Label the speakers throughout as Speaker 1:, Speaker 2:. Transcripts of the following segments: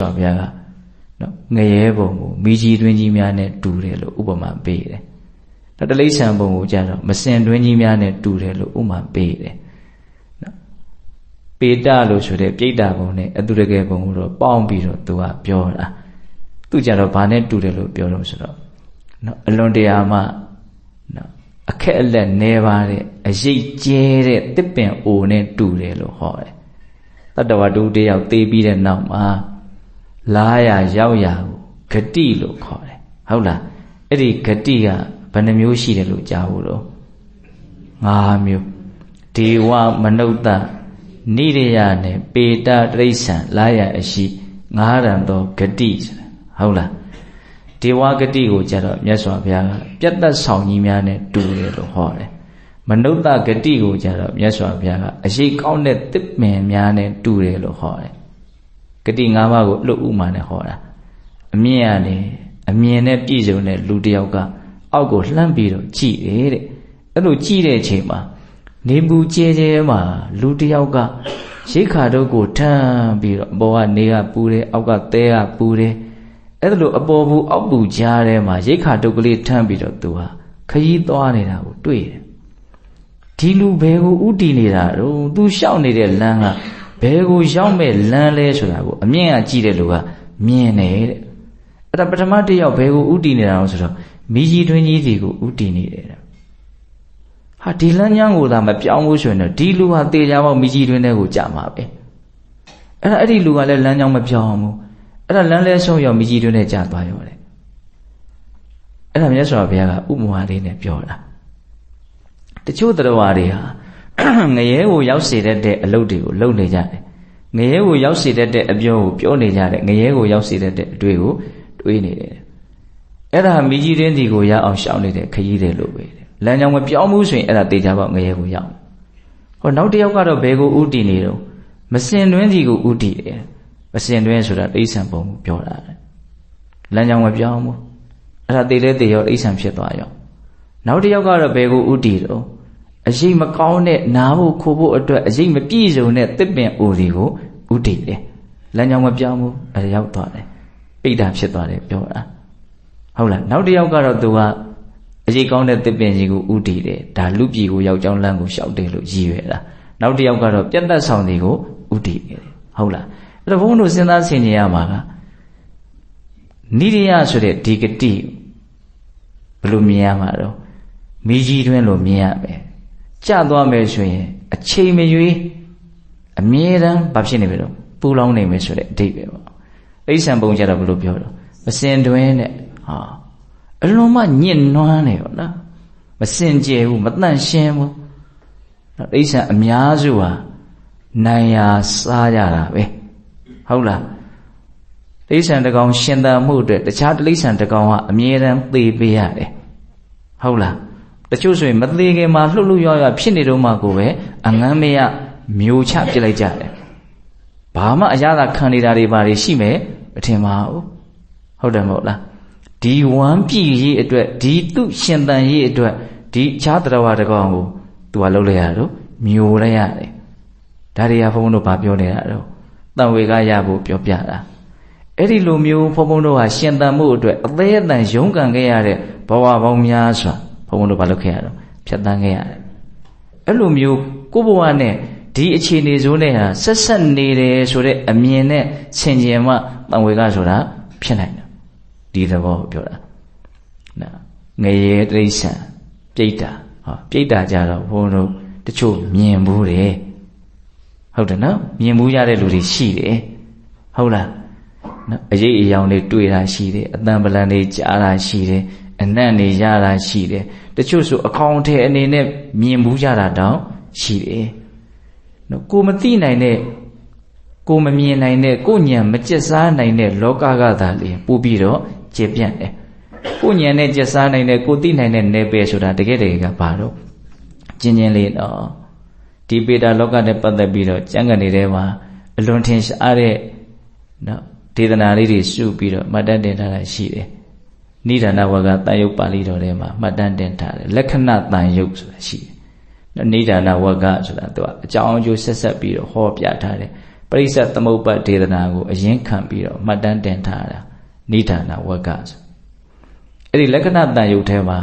Speaker 1: တော်ဘုရားကနော်ငရဲဘုံကိုမိကြီးတွင်းကြီးများနဲ့တူတယ်လို့ဥပမာပေးတယ်။ဒါတလိษံဘုံကိုကြတော့မစင်တွင်းကြီးများနဲ့တူတယ်လို့ဥပမာပေးတယ်။နော်ပေတလို့ဆိုတဲ့ပြိတ္တာဘုံနဲ့အတုရကယ်ဘုံကိုတော့ပေါင်းပြီးတော့သူကပြောတာ။သူကြတော့ဘာနဲ့တူတယ်လို့ပြောတော့ဆိုတော့နော်အလွန်တရာမှနော်အခက်အလက်နေပါတဲ့အရေးကျဲတဲ့တစ်ပင်အိုနဲ့တူတယ်လို့ဟောတယ်။တတ္တဝတူတယောက်သေပြီးတဲ့နောက်မှာ လားရရောက်ရကိုဂတိလို့ခေါ်တယ်ဟုတ်လားအဲ့ဒီဂတိကဘယ်နှမျိုးရှိတယ်လို့ကြားဘူးတော့၅မျိုးဒေဝမနုဿနိရိယနဲ့ပေတတိဋ္ဌံလားရအရှိငါးရံသောဂတိဆိုတာဟုတ်လားဒေဝဂတိကိုကြတော့မြတ်စွာဘုရားကပြတ်သက်ဆောင်ကြီးများနဲ့တူတယ်လို့ဟောတယ်မနုဿဂတိကိုကြတော့မြတ်စွာဘုရားကအရှိကောင်းတဲ့တစ်ပင်များနဲ့တူတယ်လို့ဟောတယ် ဂတိ၅ပါးကိုလှုပ်ဥမာနဲ့ဟောတာအမြင်ရတယ်အမြင်နဲ့ပြည့်စုံတဲ့လူတစ်ယောက်ကအောက်ကိုလှမ်းပြီးတော့ကြည့်တယ်တဲ့အဲ့လိုကြည့်တဲ့အချိန်မှာနေပူကျဲကျဲမှာလူတစ်ယောက်ကရိခါတို့ကိုထမ်းပြီးတော့အပေါ်ကနေကပူတယ်အောက်ကသဲကပူတယ်အဲ့လိုအပေါ်ဘူးအောက်ပူကြားထဲမှာရိခါတုတ်ကလေးထမ်းပြီးတော့သူဟာခရီးသွားနေတာကိုတွေ့တယ်ဒီလူဘယ်ကိုဥတည်နေတာတော့သူရှောက်နေတဲ့လမ်းက ဘယ်ကိုရောက်မဲ့လမ်းလဲဆိုတာကိုအမြင်ကကြည့်တဲ့လူကမြင်တယ်တဲ့အဲ့ဒါပထမတစ်ယောက်ဘယ်ကိုဥတည်နေတာလဲဆိုတော့မိကြီးတွင်ကြီးစီကိုဥတည်နေတယ်ဟာဒီလမ်းညမ်းကိုသာမပြောင်းဘူးဆိုရင်တော့ဒီလူဟာတေချာပေါက်မိကြီးတွင်တဲ့ကိုကြာမှာပဲအဲ့ဒါအဲ့ဒီလူကလည်းလမ်းကြောင်းမပြောင်းဘူးအဲ့ဒါလမ်းလဲဆုံးရောမိကြီးတွင်နဲ့ကြာသွားရောတဲ့အဲ့ဒါမြတ်စွာဘုရားကဥပမာလေးနဲ့ပြောတာတချို့တရားတွေဟာ ငရဲကိုရောက်စေတတ်တဲ့အလုပ်တွေကိုလုပ်နေကြတယ်ငရဲကိုရောက်စေတတ်တဲ့အပြောကိုပြောနေကြတယ်ငရဲကိုရောက်စေတတ်တဲ့အတွေ့ကိုတွေးနေတယ်အဲ့ဒါမိကြီးတင်းဒီကိုရအောင်ရှောင်နေတဲ့ခရီးတွေလို့ပဲလမ်းကြောင်းမပြောင်းဘူးဆိုရင်အဲ့ဒါတေချာပေါက်ငရဲကိုရောက်ဟောနောက်တစ်ယောက်ကတော့ဘယ်ကိုဥတည်နေတော့မစင်တွင်းစီကိုဥတည်တယ်မစင်တွင်းဆိုတာတိဋ္ဌံပုံကိုပြောတာလမ်းကြောင်းမပြောင်းဘူးအဲ့ဒါတေလဲတေရောတိဋ္ဌံဖြစ်သွားရောနောက်တစ်ယောက်ကတော့ဘယ်ကိုဥတည်တော့ အရေးမကောင်းတဲ့နာဖို့ခိုးဖို့အတွက်အရေးမပြည့်စုံတဲ့တစ်ပင်အိုတွေကိုဥတည်တယ်လမ်းကြောင်းမပြောင်းဘူးအဲရောက်သွားတယ်ပိဋကဖြစ်သွားတယ်ပြောတာဟုတ်လားနောက်တစ်ယောက်ကတော့သူကအရေးကောင်းတဲ့တစ်ပင်ကြီးကိုဥတည်တယ်ဒါလူပြည်ကိုရောက်ကြောင်းလမ်းကိုရှောက်တယ်လို့ရည်ရွယ်တာနောက်တစ်ယောက်ကတော့ပြတ်သက်ဆောင်တွေကိုဥတည်နေတယ်ဟုတ်လားအဲ့တော့ဘုန်းတို့စဉ်းစားဆင်ခြင်ရမှာကနိရိယဆိုတဲ့ဒီဂတိဘယ်လိုမြင်ရမှာတော့မိကြီးတွင်းလို့မြင်ရမယ် ကြသွားမယ်ဆိုရင်အချိန်မရွေးအမြဲတမ်းဘာဖြစ်နေပြီတော့ပူလောင်နေမယ်ဆိုတဲ့အဓိပ္ပာယ်ပေါ့အိဋ္ဌံပုံကြတော့ဘယ်လိုပြောတော့မစင်တွင်းတဲ့ဟာအလွန်မှညစ်နွမ်းနေပေါ့နော်မစင်ကြယ်ဘူးမတန့်ရှင်းဘူးအိဋ္ဌံအများစုဟာနိုင်ရာစားကြတာပဲဟုတ်လားတိဋ္ဌံတကောင်ရှင်သန်မှုအတွက်တခြားတိဋ္ဌံတကောင်ကအမြဲတမ်းသေပေးရတယ်ဟုတ်လား တချို့ဆိုရင်မသေးခင်မှာလှုပ်လှုပ်ရွရွဖြစ်နေတော့မှကိုပဲအငမ်းမရမျိုးချပြစ်လိုက်ကြတယ်ဘာမှအရသာခံနေတာတွေပါရှိမယ်မထင်ပါဘူးဟုတ်တယ်မဟုတ်လားဒီဝမ်းပြည်ရေးအတွက်ဒီသူရှင်တန်ရေးအတွက်ဒီခြားတရားတကောင်ကိုသူကလှုပ်လိုက်ရတော့မျိုးလိုက်ရတယ်ဒါတွေကဘုန်းဘုန်းတို့ဗာပြောနေတာတော့တန်ဝေကရဖို့ပြောပြတာအဲ့ဒီလိုမျိုးဘုန်းဘုန်းတို့ဟာရှင်တန်မှုအတွက်အသေးအတန်ရုန်းကန်ခဲ့ရတဲ့ဘဝပေါင်းများစွာ ဘုံဘုံတို့ဘာလုပ်ခဲ့ရတော့ဖြတ်တန်းခဲ့ရတယ်အဲ့လိုမျိုးကိုဘဝနဲ့ဒီအခြေအနေဆိုးနဲ့ဟာဆက်ဆက်နေတယ်ဆိုတဲ့အမြင်နဲ့ဆင်ခြင်မှတန်ဝေကဆိုတာဖြစ်နိုင်တယ်ဒီသဘောပြောတာနော်ငရေတိဋ္ဌံပြိတ္တာဟောပြိတ္တာကြတော့ဘုံတို့တချို့မြင်ဘူးတယ်ဟုတ်တယ်နော်မြင်ဘူးရတဲ့လူတွေရှိတယ်ဟုတ်လားနော်အရေးအယောင်တွေတွေ့တာရှိတယ်အတန်ပလန်တွေကြားတာရှိတယ် အနံ့နေရတာရှိတယ်တချို့ဆိုအခေါင်ထဲအနေနဲ့မြင်ဘူးကြတာတောင်ရှိတယ်နော်ကိုမသိနိုင်တဲ့ကိုမမြင်နိုင်တဲ့ကိုညံမကျက်စားနိုင်တဲ့လောကကသာလေပို့ပြီးတော့ကျေပြန့်တယ်ကိုညံနဲ့ကျက်စားနိုင်တဲ့ကိုသိနိုင်တဲ့နယ်ပယ်ဆိုတာတကယ်တကယ်ကဘာတော့ကျင်းချင်းလေးတော့ဒီပေတာလောကနဲ့ပတ်သက်ပြီးတော့ကျမ်းဂန်တွေထဲမှာအလွန်ထင်ရှားတဲ့နော်ဒေသနာလေးတွေစုပြီးတော့မှတ်တမ်းတင်ထားတာရှိတယ် နိဒာနဝကတန်ယုတ်ပါဠိတော်ထဲမှာမှတ်တမ်းတင်ထားတယ်လက္ခဏတန်ယုတ်ဆိုတာရှိတယ်နိဒာနဝကဆိုတာသူကအကြောင်းအကျိုးဆက်ဆက်ပြီးတော့ဟောပြထားတယ်ပရိစ္ဆေသမုပ္ပါဒေသနာကိုအရင်ခံပြီးတော့မှတ်တမ်းတင်ထားတာနိဒာနဝကဆိုအဲ့ဒီလက္ခဏာတန်ယုတ်ထဲမှာ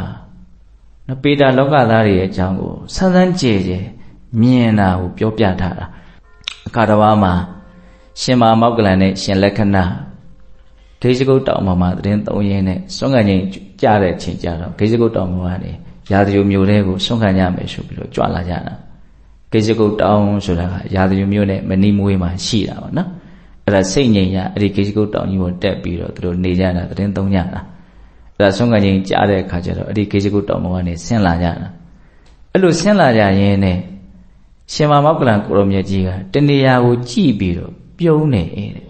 Speaker 1: နော်ပေတာလောကသားတွေရဲ့အကြောင်းကိုဆန်းဆန်းကြဲကြဲမြင်တာကိုပြောပြထားတာအခါတော်မှာရှင်မာမောက္ကလန်နဲ့ရှင်လက္ခဏာ ဒေဇဂုတ်တောင်ပေါ်မှာသတင်းသုံးရင်းနဲ့စွန့်ခံခြင်းကြားတဲ့အချိန်ကြတော့ဒေဇဂုတ်တောင်ပေါ်ကနေရာဇဂုတ်မျိုးတွေကိုစွန့်ခံကြမယ်ဆိုပြီးတော့ကြွလာကြတာဒေဇဂုတ်တောင်ဆိုတာကရာဇဂုတ်မျိုးနဲ့မနီမွေးမှာရှိတာပါနော်အဲ့ဒါစိတ်ငြိမ်ရအဲ့ဒီဒေဇဂုတ်တောင်ကြီးကိုတက်ပြီးတော့သူတို့နေကြတာသတင်းသုံးကြတာအဲ့ဒါစွန့်ခံခြင်းကြားတဲ့အခါကျတော့အဲ့ဒီဒေဇဂုတ်တောင်ပေါ်ကနေဆင်းလာကြတာအဲ့လိုဆင်းလာကြရင်နဲ့ရှင်မာမောက္ကလန်ကိုရောမြတ်ကြီးကတဏှာကိုကြည့်ပြီးတော့ပြုံးနေတဲ့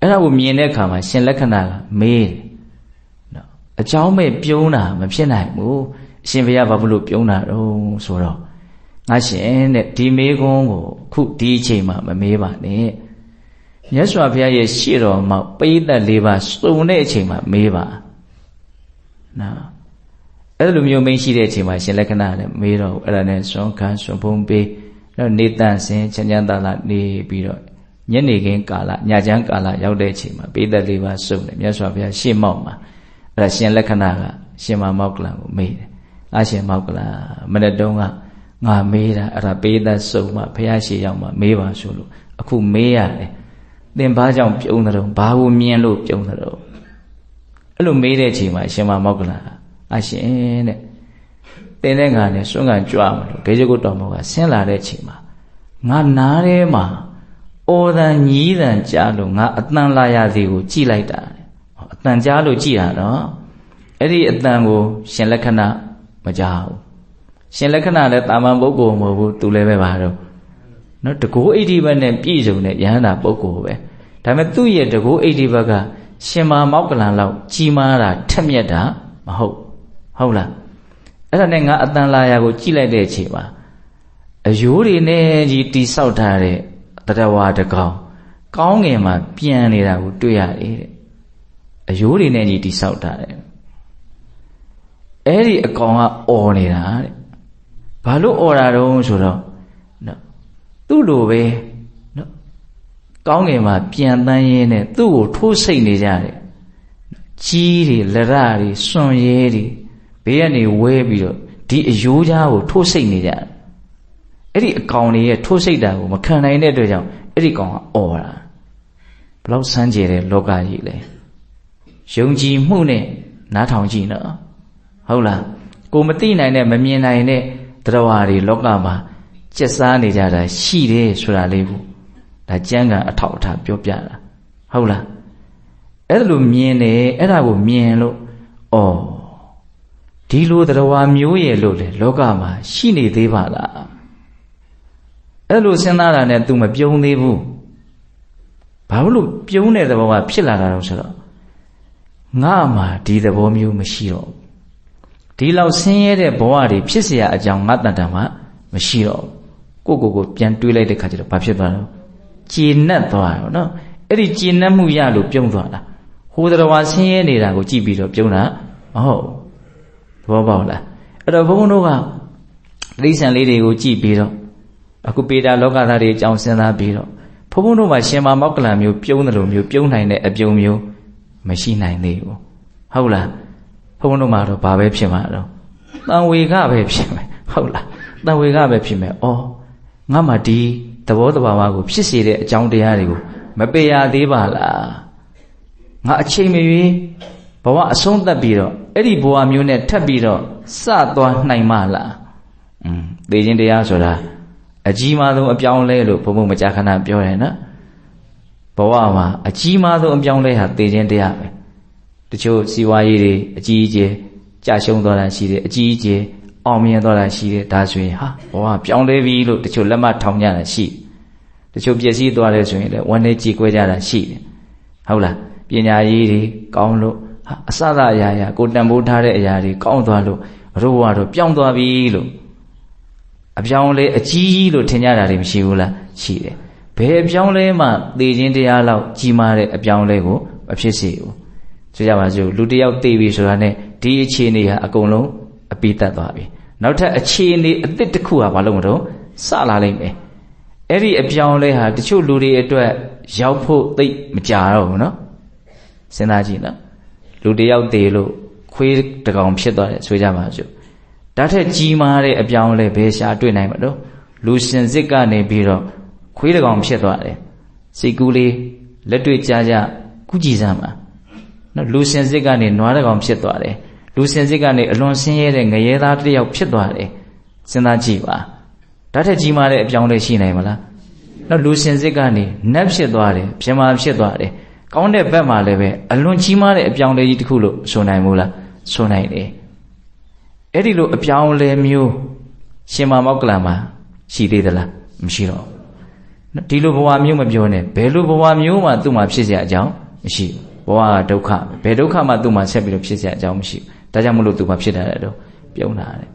Speaker 1: အဲ့ဒါကိုမြင်တဲ့အခါမှာရှင်လက္ခဏာကမေးတယ်နော်အเจ้าမဲ့ပြုံးတာမဖြစ်နိုင်ဘူးအရှင်ဘုရားဘာဖြစ်လို့ပြုံးတာတော့ဆိုတော့ငါရှင်တဲ့ဒီမေးခွန်းကိုခုဒီအချိန်မှာမမေးပါနဲ့မြတ်စွာဘုရားရဲ့ရှေ့တော်မှာပိဋကတ်၄ပါးစုံတဲ့အချိန်မှာမေးပါနော်အဲ့လိုမျိုးမင်းရှိတဲ့အချိန်မှာရှင်လက္ခဏာလည်းမေးတော့အဲ့ဒါနဲ့ဆွမ်းခံဆွမ်းဖုံးပေးတော့နေတန်စင်ချမ်းချမ်းသာသာနေပြီးတော့ ညနေခင်းကာလညချမ်းကာလရောက်တဲ့အချိန်မှာပိသက်လေးပါစုံတယ်မြတ်စွာဘုရားရှေ့မောက်မှာအဲ့ဒါရှင်လက္ခဏာကရှင်မမောက်ကလံကိုမေးတယ်။အရှင်မောက်ကလံမနေ့တုန်းကငါမေးတာအဲ့ဒါပိသက်စုံမှဘုရားရှေ့ရောက်မှမေးပါဆိုလို့အခုမေးရတယ်။သင်ဘာကြောင့်ပြုံးတယ်ဘာကိုမြင်လို့ပြုံးတယ်အဲ့လိုမေးတဲ့အချိန်မှာရှင်မမောက်ကလံအရှင်တဲ့တင်းတဲ့ငါနဲ့စွန့်ကန်ကြွမလို့ဂေဂျကုတ်တော်မောကဆင်းလာတဲ့အချိန်မှာငါနားထဲမှာ အော်တန်ညီးတန်ကြားလို့ငါအတန်လာရစီကိုကြည်လိုက်တာအတန်ကြားလို့ကြည်တာတော့အဲ့ဒီအတန်ကိုရှင်လက္ခဏာမကြားဘူးရှင်လက္ခဏာလည်းတာမန်ပုဂ္ဂိုလ်မဟုတ်ဘူးသူလည်းပဲပါတော့နော်တကူအိဋ္ဌိဘတ်နဲ့ပြည့်စုံတဲ့ယဟန္တာပုဂ္ဂိုလ်ပဲဒါပေမဲ့သူ့ရဲ့တကူအိဋ္ဌိဘတ်ကရှင်မာမောက်ကလန်လောက်ကြီးမားတာထက်မြက်တာမဟုတ်ဟုတ်လားအဲ့ဒါနဲ့ငါအတန်လာရာကိုကြည့်လိုက်တဲ့အချိန်မှာအယိုးတွေနဲ့ကြီးတိဆောက်ထားတဲ့ တရဝါတကောင်ကောင်းငင်မှာပြန်နေတာကိုတွေ့ရတယ်တဲ့အယိုးတွေနဲ့ကြီးတိဆောက်ထားတယ်အဲ့ဒီအကောင်ကអော်နေတာတဲ့ဘာလို့អော်တာတုံးဆိုတော့နော်သူ့လိုပဲနော်ကောင်းငင်မှာပြန်တန်းရင်းနဲ့သူ့ကိုထိုးစိတ်နေကြတယ်ကြီးတွေလရတွေစွန်ရဲတွေဘေးကနေဝဲပြီးတော့ဒီအယိုးကြားကိုထိုးစိတ်နေကြတယ် အဲ့ဒီအကောင်တွေရဲ့ထိုးစိတ်တာကိုမခံနိုင်တဲ့အတွက်ကြောင့်အဲ့ဒီကောင်ကអော်တာဘလောက်စမ်းကြဲတဲ့လောကကြီးလဲယုံကြည်မှုနဲ့နားထောင်ကြည့်နော်ဟုတ်လားကိုမသိနိုင်တဲ့မမြင်နိုင်တဲ့တရားတွေလောကမှာကျက်စားနေကြတာရှိတယ်ဆိုတာလေးကိုဒါကျမ်းဂန်အထောက်အထားပြောပြတာဟုတ်လားအဲ့လိုမြင်တယ်အဲ့ဒါကိုမြင်လို့ဩဒီလိုတရားမျိုးရဲ့လို့လေလောကမှာရှိနေသေးပါလား အဲ့လိုစဉ်းစားတာနဲ့ तू မပြုံးသေးဘူးဘာလို့ပြုံးတဲ့သဘောကဖြစ်လာတာတော့ဆိုတော့ငါမှဒီသဘောမျိုးမရှိတော့ဒီလောက်ဆင်းရဲတဲ့ဘဝတွေဖြစ်เสียအကြောင်းငါတန်တန်မှမရှိတော့ကိုကိုကိုပြန်တွေးလိုက်တဲ့ခါကျတော့ဘာဖြစ်သွားတော့ကျေနပ်သွားရောနော်အဲ့ဒီကျေနပ်မှုရလို့ပြုံးသွားတာဟိုတော်ဆင်းရဲနေတာကိုကြည့်ပြီးတော့ပြုံးတာမဟုတ်သဘောပေါက်လားအဲ့တော့ဘုန်းဘုန်းတို့ကတိဋ္ဌံလေးတွေကိုကြည့်ပြီးတော့ အခုပေတာလောကသားတွေအကြောင်းစဉ်းစားပြီးတော့ဘုန်းဘုန်းတို့မှာရှင်မမောက်ကလံမျိုးပြုံးတယ်လို့မျိုးပြုံးနိုင်တဲ့အပြုံမျိုးမရှိနိုင်သေးဘူးဟုတ်လားဘုန်းဘုန်းတို့မှာတော့ဘာပဲဖြစ်မှာတော့တန်ဝေကပဲဖြစ်မယ်ဟုတ်လားတန်ဝေကပဲဖြစ်မယ်ဩငါမှဒီသဘောတဘာဝကိုဖြစ်စေတဲ့အကြောင်းတရားတွေကိုမပေရသေးပါလားငါအချိန်မရွေးဘဝအဆုံးသတ်ပြီးတော့အဲ့ဒီဘဝမျိုးနဲ့ထပ်ပြီးတော့စသွားနိုင်မလားอืมသိခြင်းတရားဆိုတာ အကြီးမားဆုံးအပြောင်းလဲလို့ဘုံဘုံမကြာခဏပြောတယ်နော်ဘဝမှာအကြီးမားဆုံးအပြောင်းလဲဟာသိခြင်းတရားပဲတချို့စီဝါရေးတွေအကြီးအကျယ်ကြာရှုံးသွားတာရှိတယ်အကြီးအကျယ်အောင်မြင်သွားတာရှိတယ်ဒါဆိုရင်ဟာဘဝပြောင်းလဲပြီလို့တချို့လက်မထောင်ကြတာရှိတချို့ပျက်စီးသွားတယ်ဆိုရင်လည်းဝန်နေကြည်ကွဲကြတာရှိတယ်ဟုတ်လားပညာရေးတွေကောင်းလို့ဟာအစသာအရာရာကိုတန်ဖိုးထားတဲ့အရာတွေကောင်းသွားလို့တို့ဘဝတော့ပြောင်းသွားပြီလို့ အပြောင်းလဲအကြီးကြီးလို့ထင်ကြတာတွေမရှိဘူးလားရှိတယ်ဘယ်အပြောင်းလဲမှသေခြင်းတရားလောက်ကြီးမားတဲ့အပြောင်းလဲကိုမဖြစ်စေဘူးဆိုကြပါစို့လူတယောက်သိပြီဆိုတာနဲ့ဒီအခြေအနေဟာအကုန်လုံးအပိတတ်သွားပြီနောက်ထပ်အခြေအနေအသစ်တစ်ခုဟာဘာလို့မလို့စလာလိမ့်မယ်အဲ့ဒီအပြောင်းလဲဟာတချို့လူတွေအတွက်ရောက်ဖို့သိပ်မကြတော့ဘူးနော်စဉ်းစားကြည့်နော်လူတစ်ယောက်သေးလို့ခွေးတကောင်ဖြစ်သွားတယ်ဆိုကြပါစို့ ဒါထက်ကြီးမားတဲ့အပြောင်းလဲဘယ်ရှာတွေ့နိုင်မလို့လူရှင်စစ်ကနေပြီးတော့ခွေးတကောင်ဖြစ်သွားတယ်စိတ်ကူးလေးလက်တွေ့ကြကြကုကြည်စမ်းပါနော်လူရှင်စစ်ကနေနွားတကောင်ဖြစ်သွားတယ်လူရှင်စစ်ကနေအလွန်ဆင်းရဲတဲ့ငရဲသားတစ်ယောက်ဖြစ်သွားတယ်စဉ်းစားကြည့်ပါဒါထက်ကြီးမားတဲ့အပြောင်းလဲရှိနိုင်မလားနော်လူရှင်စစ်ကနေနတ်ဖြစ်သွားတယ်ပြမဖြစ်သွားတယ်ကောင်းတဲ့ဘက်မှာလည်းပဲအလွန်ကြီးမားတဲ့အပြောင်းလဲကြီးတစ်ခုလို့ဆိုနိုင်မို့လားဆိုနိုင်တယ် အဲ့ဒီလိုအပြောင်းလဲမျိုးရှင်မမောက်ကလံမှာရှိသေးသလားမရှိတော့ဘူးဒီလိုဘဝမျိုးမပြောနဲ့ဘယ်လိုဘဝမျိုးမှသူ့မှာဖြစ်เสียအကြောင်းမရှိဘူးဘဝကဒုက္ခဘယ်ဒုက္ခမှသူ့မှာဆက်ပြီးတော့ဖြစ်เสียအကြောင်းမရှိဘူးဒါကြောင့်မလို့သူ့မှာဖြစ်တာလည်းတော့ပြုံးတာတဲ့